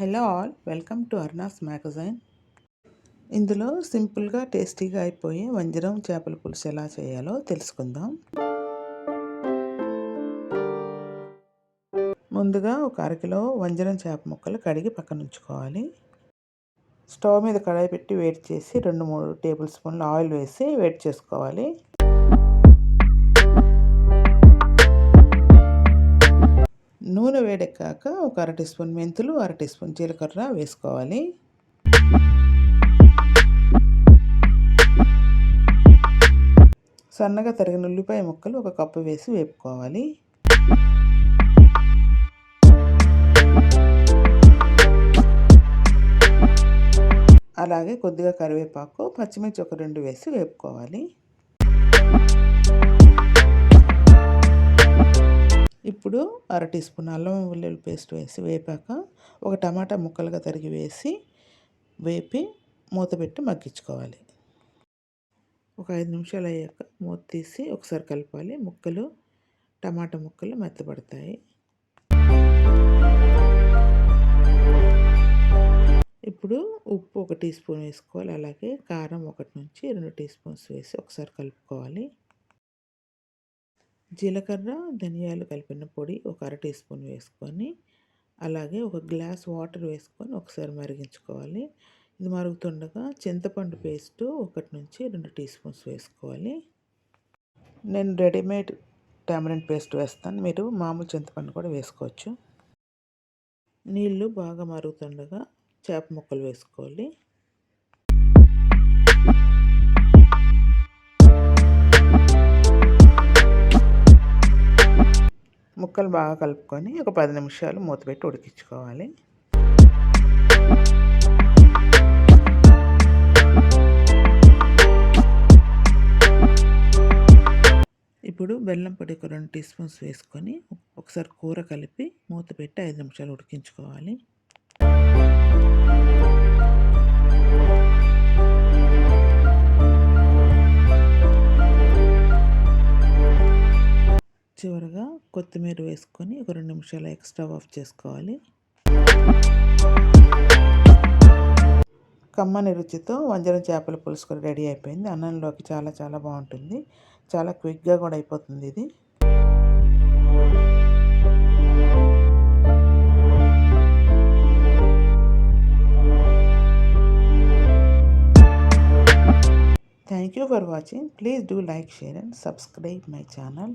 Hello all welcome to Arna's magazine. ఇందులో సింపుల్గా టేస్టీగా అయిపోయే వంజరం చేపల పులుసు ఎలా చేయాలో తెలుసుకుందాం. ముందుగా ఒక అరకిలో వంజరం చేప ముక్కలు కడిగి పక్కన ఉంచుకోవాలి. స్టవ్ మీద కడాయి పెట్టి వేడి చేసి రెండు మూడు టేబుల్ స్పూన్లు ఆయిల్ వేసి వేడి చేసుకోవాలి. నూనె వేడెక్కాక ఒక అర టీ స్పూన్ మెంతులు అర టీ స్పూన్ జీలకర్ర వేసుకోవాలి. సన్నగా తరిగిన ఉల్లిపాయ ముక్కలు ఒక కప్పు వేసి వేపుకోవాలి. అలాగే కొద్దిగా కరివేపాకు పచ్చిమిర్చి ఒక రెండు వేసి వేపుకోవాలి. ఇప్పుడు అర టీ స్పూన్ అల్లం వెల్లుల్లి పేస్ట్ వేసి వేపాక ఒక టమాటా ముక్కలుగా తరిగి వేసి వేపి మూత పెట్టి మగ్గించుకోవాలి. ఒక ఐదు నిమిషాలు అయ్యాక మూత తీసి ఒకసారి కలపాలి. ముక్కలు టమాటా ముక్కలు మెత్తపడతాయి ఇప్పుడు ఉప్పు ఒక టీ స్పూన్ వేసుకోవాలి. అలాగే కారం ఒకటి నుంచి రెండు టీ స్పూన్స్ వేసి ఒకసారి కలుపుకోవాలి. జీలకర్ర ధనియాలు కలిపిన పొడి ఒక అర టీ స్పూన్ వేసుకొని అలాగే ఒక గ్లాస్ వాటర్ వేసుకొని ఒకసారి మరిగించుకోవాలి. ఇది మరుగుతుండగా చింతపండు పేస్ట్ ఒకటి నుంచి రెండు టీ స్పూన్స్ వేసుకోవాలి. నేను రెడీమేడ్ టామరెంట్ పేస్ట్ వేస్తాను. మీరు మామూలు చింతపండు కూడా వేసుకోవచ్చు. నీళ్ళు బాగా మరుగుతుండగా చేప ముక్కలు వేసుకోవాలి. ముక్కలు బాగా కలుపుకొని ఒక పది నిమిషాలు మూత పెట్టి ఉడికించుకోవాలి. ఇప్పుడు బెల్లం పొడి ఒక రెండు టీ స్పూన్స్ వేసుకొని ఒకసారి కూర కలిపి మూత పెట్టి ఐదు నిమిషాలు ఉడికించుకోవాలి. చివరగా కొత్తిమీర వేసుకొని ఒక రెండు నిమిషాలు ఎక్స్ట్రా ఆఫ్ చేసుకోవాలి. కమ్మని రుచితో వంజరం చేపల పులుసు కూడా రెడీ అయిపోయింది. అన్నంలోకి చాలా చాలా బాగుంటుంది. చాలా క్విక్గా కూడా అయిపోతుంది ఇది. Thank you for watching please do like share and subscribe my channel